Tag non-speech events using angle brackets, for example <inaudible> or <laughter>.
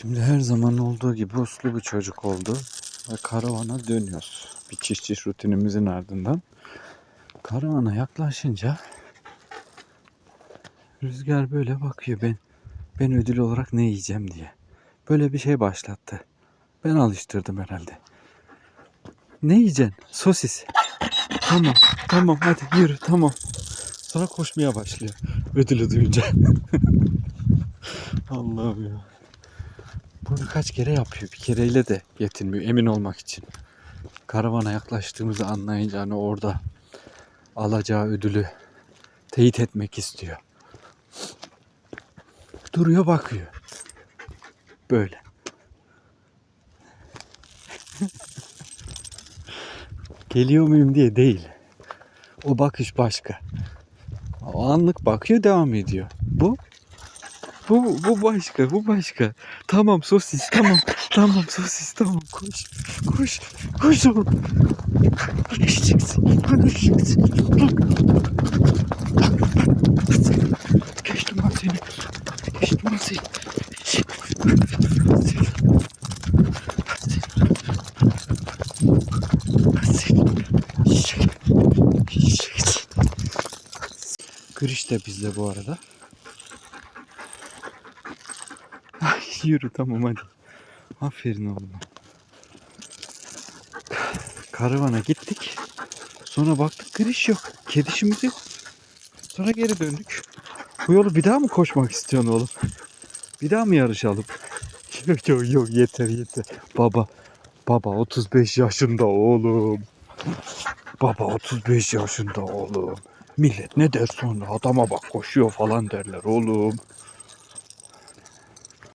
Şimdi her zaman olduğu gibi uslu bir çocuk oldu ve karavana dönüyoruz. Bir çiş rutinimizin ardından. Karavana yaklaşınca Rüzgar böyle bakıyor ben ben ödül olarak ne yiyeceğim diye. Böyle bir şey başlattı. Ben alıştırdım herhalde. Ne yiyeceksin? Sosis. Tamam, tamam hadi yürü tamam. Sonra koşmaya başlıyor. Ödülü duyunca. <laughs> Allah'ım ya. Bunu kaç kere yapıyor. Bir kereyle de yetinmiyor emin olmak için. Karavana yaklaştığımızı anlayınca hani orada alacağı ödülü teyit etmek istiyor. Duruyor bakıyor. Böyle. Geliyor muyum diye değil. O bakış başka. O anlık bakıyor devam ediyor. Bu bu bu başka, bu başka. Tamam sosis, tamam. Tamam sosis, tamam. Koş. Koş. Koş oğlum. Düşeceksin. Düşeceksin. Geçtim lan seni. Geçtim lan seni. Giriş de bizde bu arada. <laughs> yürü tamam hadi. Aferin oğlum. Karavana gittik. Sonra baktık giriş yok. Kedişimiz yok. Sonra geri döndük. Bu yolu bir daha mı koşmak istiyorsun oğlum? Bir daha mı yarışalım? Yok <laughs> yok yok yeter yeter. Baba baba 35 yaşında oğlum. Baba 35 yaşında oğlum. Millet ne der sonra adama bak koşuyor falan derler oğlum.